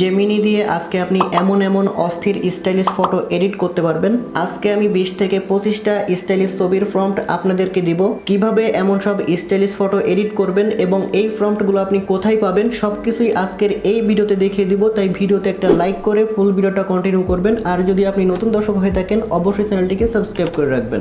Gemini দিয়ে আজকে আপনি এমন এমন অস্থির স্টাইলিশ ফটো এডিট করতে পারবেন। আজকে আমি বিশ থেকে পঁচিশটা স্টাইলিশ ছবির ফ্রন্ট আপনাদেরকে দিব। কীভাবে এমন সব স্টাইলিশ ফটো এডিট করবেন এবং এই ফ্রন্টগুলো আপনি কোথায় পাবেন সব কিছুই আজকের এই ভিডিওতে দেখিয়ে দিব। তাই ভিডিওতে একটা লাইক করে ফুল ভিডিওটা কন্টিনিউ করবেন। আর যদি আপনি নতুন দর্শক হয়ে থাকেন, অবশ্যই চ্যানেলটিকে সাবস্ক্রাইব করে রাখবেন।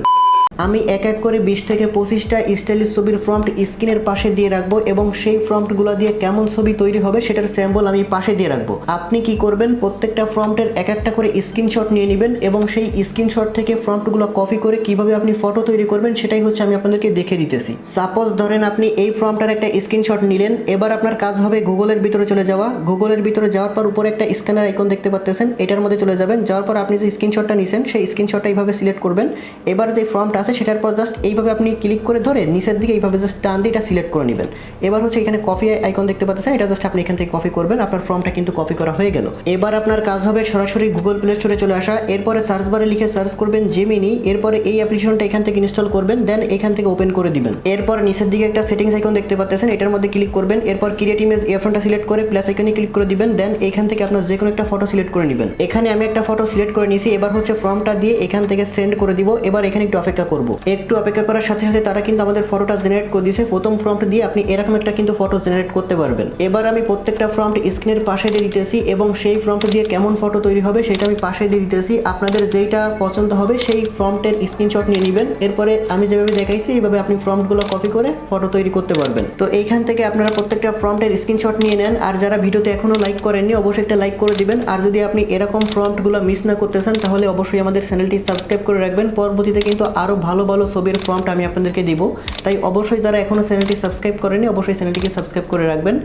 আমি এক এক করে বিশ থেকে পঁচিশটা স্টাইলিশ ছবির ফ্রন্ট স্ক্রিনের পাশে দিয়ে রাখব এবং সেই ফ্রন্টগুলো দিয়ে কেমন ছবি তৈরি হবে সেটার স্যাম্পল আমি পাশে দিয়ে রাখব। আপনি কি করবেন? প্রত্যেকটা ফ্রন্টের এক একটা করে স্ক্রিনশট নিয়ে নেবেন এবং সেই স্ক্রিনশট থেকে ফ্রন্টগুলো কপি করে কীভাবে আপনি ফটো তৈরি করবেন সেটাই হচ্ছে আমি আপনাদেরকে দেখে দিতেছি। সাপোজ ধরেন আপনি এই ফর্মটার একটা স্ক্রিনশট নিলেন, এবার আপনার কাজ হবে গুগলের ভিতরে চলে যাওয়া। গুগলের ভিতরে যাওয়ার পর উপরে একটা স্ক্যানার আইকন দেখতে পাচ্ছেন এটার মধ্যে চলে যাবেন। যাওয়ার পর আপনি যে স্ক্রিনশটটা নিছেন, সেই স্ক্রিনশটটা এইভাবে সিলেক্ট করবেন। এবার যে ফর্মটা আছে সেটার পর জাস্ট এইভাবে আপনি ক্লিক করে ধরে নিচের দিকে এইভাবে জাস্ট টান দিয়ে এটা সিলেক্ট করে নেবেন। এবার হচ্ছে এখানে কপি আইকন দেখতে পাচ্ছেন, এটা জাস্ট আপনি এখান থেকে কপি করবেন, আপনার ফর্মটা কিন্তু কপি করা হয়ে গেল। এবার আপনার কাজ হবে সরাসরি গুগল প্লে স্টোরে চলে আসা, এরপরে সার্চ বারে লিখে সার্চ করবেন জেমিনি এরপরে এই অ্যাপ্লিকেশনটা এখান থেকে ইনস্টল করবেন দেন এখান থেকে ওপেন করে দিবেন। এরপর নিচের দিকে একটা সেটিংস আইকন দেখতে পাচ্ছেন, এটার মধ্যে ক্লিক করবেন, এরপর ক্রিয়েট ইমেজ অপশনটা সিলেক্ট করে প্লাস আইকনে ক্লিক করে দিবেন দেন এখান থেকে আপনার যে কোনো একটা ফটো সিলেক্ট করে নেবেন। এখানে আমি একটা ফটো সিলেক্ট করে নিয়েছি, এবার হচ্ছে ফর্মটা দিয়ে এখান থেকে সেন্ড করে দিব, এবার এখানে একটু অপেক্ষা করব। একটু অপেক্ষা করার সাথে সাথে তারা কিন্তু আমাদের ফটোটা জেনারেট করে দিয়েছে। প্রথম ফর্মটা দিয়ে আপনি এরকম একটা কিন্তু ফটো জেনারেট করতে পারবেন। এবার আমি প্রত্যেকটা ফর্মট স্ক্রিনের পাশে দিয়ে দিতেছি এবং সেই ফর্মটা দিয়ে কেমন ফটো তৈরি হবে সেটা আমি পাশে দিয়ে দিতেছি। আপনাদের যেইটা পছন্দ হবে সেই ফর্মটের স্ক্রিনশট নিয়ে নেবেন। এরপরে আমি যেভাবে দেখাইছি, এইভাবে আপনি ফর্মটগুলো কপি করে ফটো তৈরি করতে পারবেন। তো এইখান থেকে আপনারা প্রত্যেকটা ফর্মটের স্ক্রিনশট নিয়ে নেন। আর যারা ভিডিওতে এখনও লাইক করেননি, অবশ্যই একটা লাইক করে দিবেন। আর যদি আপনি এরকম ফর্মটগুলো মিস না করতে চান, তাহলে অবশ্যই আমাদের চ্যানেলটি সাবস্ক্রাইব করে রাখবেন। পরবর্তীতে কিন্তু আরও ভালো ভালো ছবির ফর্মটা আমি আপনাদেরকে দিব। তাই অবশ্যই যারা এখনও চ্যানেলটি সাবস্ক্রাইব করেনি অবশ্যই চ্যানেলটিকে সাবস্ক্রাইব করে রাখবেন।